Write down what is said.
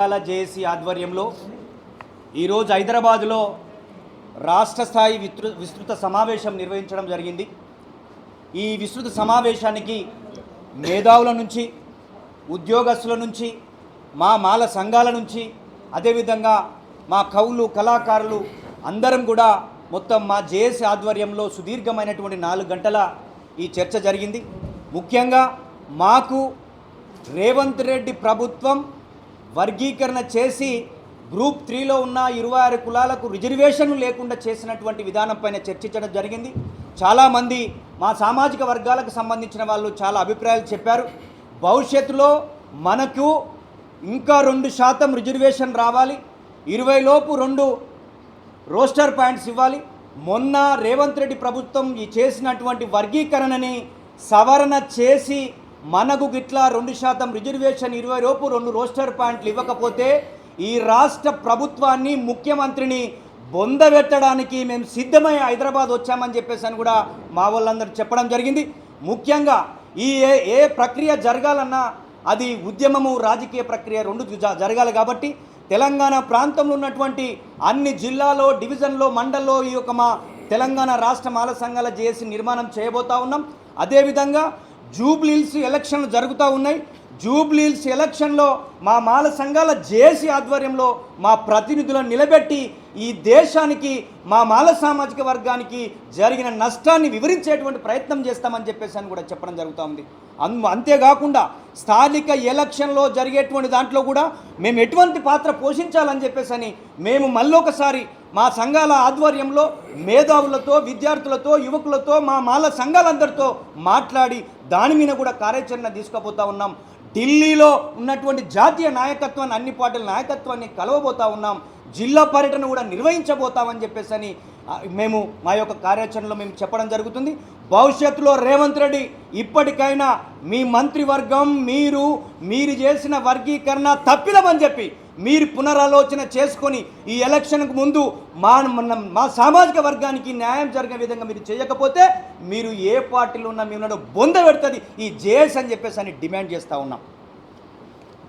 Telangana JAC ఆధ్వర్యంలో ఈరోజు హైదరాబాదులో రాష్ట్ర స్థాయి విస్తృ విస్తృత సమావేశం నిర్వహించడం జరిగింది. ఈ విస్తృత సమావేశానికి మేధావుల నుంచి ఉద్యోగస్తుల నుంచి మా మాల సంఘాల నుంచి అదేవిధంగా మా కవులు కళాకారులు అందరం కూడా మొత్తం మా జేఏసీ ఆధ్వర్యంలో సుదీర్ఘమైనటువంటి నాలుగు గంటల ఈ చర్చ జరిగింది. ముఖ్యంగా మాకు రేవంత్ రెడ్డి ప్రభుత్వం వర్గీకరణ చేసి గ్రూప్ త్రీలో ఉన్న ఇరవై ఆరు కులాలకు రిజర్వేషన్ లేకుండా చేసినటువంటి విధానంపైన చర్చించడం జరిగింది. చాలామంది మా సామాజిక వర్గాలకు సంబంధించిన వాళ్ళు చాలా అభిప్రాయాలు చెప్పారు. భవిష్యత్తులో మనకు ఇంకా రెండు శాతం రిజర్వేషన్ రావాలి. ఇరవైలోపు రెండు రోస్టర్ పాయింట్స్ ఇవ్వాలి. మొన్న రేవంత్ రెడ్డి ప్రభుత్వం ఈ చేసినటువంటి వర్గీకరణని సవరణ చేసి మనకు గిట్లా రెండు శాతం రిజర్వేషన్ ఇరవై లోపు రెండు రోస్టర్ పాయింట్లు ఇవ్వకపోతే ఈ రాష్ట్ర ప్రభుత్వాన్ని ముఖ్యమంత్రిని బొందబెట్టడానికి మేము సిద్ధమై హైదరాబాద్ వచ్చామని చెప్పేసి అని కూడా మా వాళ్ళందరూ చెప్పడం జరిగింది. ముఖ్యంగా ఈ ఏ ఏ ప్రక్రియ జరగాలన్నా అది ఉద్యమము రాజకీయ ప్రక్రియ రెండు జరగాలి కాబట్టి తెలంగాణ ప్రాంతంలో ఉన్నటువంటి అన్ని జిల్లాలో డివిజన్లో మండల్లో ఈ యొక్క మా తెలంగాణ రాష్ట్ర మాల సంఘాల జేఏసీ నిర్మాణం చేయబోతా ఉన్నాం. అదేవిధంగా జూబ్లీల్స్ ఎలక్షన్లు జరుగుతూ ఉన్నాయి. జూబ్లీల్స్ ఎలక్షన్లో మా మాల సంఘాల జేసీ ఆధ్వర్యంలో మా ప్రతినిధులను నిలబెట్టి ఈ దేశానికి మా మాల సామాజిక వర్గానికి జరిగిన నష్టాన్ని వివరించేటువంటి ప్రయత్నం చేస్తామని చెప్పేసి అని కూడా చెప్పడం జరుగుతూ ఉంది. అంతేకాకుండా స్థానిక ఎలక్షన్లో జరిగేటువంటి దాంట్లో కూడా మేము ఎటువంటి పాత్ర పోషించాలని చెప్పేసి అని మేము మళ్ళొకసారి మా సంఘాల ఆధ్వర్యంలో మేధావులతో విద్యార్థులతో యువకులతో మా మాల సంఘాలందరితో మాట్లాడి దాని మీద కూడా కార్యాచరణ తీసుకుపోతా ఉన్నాం. ఢిల్లీలో ఉన్నటువంటి జాతీయ నాయకత్వాన్ని అన్ని పార్టీల నాయకత్వాన్ని కలవబోతా ఉన్నాం. జిల్లా పర్యటన కూడా నిర్వహించబోతామని చెప్పేసి అని మేము మా యొక్క కార్యాచరణలో మేము చెప్పడం జరుగుతుంది. భవిష్యత్తులో రేవంత్ రెడ్డి ఇప్పటికైనా మీ మంత్రివర్గం మీరు మీరు చేసిన వర్గీకరణ తప్పిదమని చెప్పి మీరు పునరాలోచన చేసుకొని ఈ ఎలక్షన్కు ముందు మా మా సామాజిక వర్గానికి న్యాయం జరిగే విధంగా మీరు చేయకపోతే మీరు ఏ పార్టీలో ఉన్నా మేము బొంద పెడుతుంది. ఈ జేఎస్ అని చెప్పేసి అని డిమాండ్ చేస్తూ ఉన్నాం.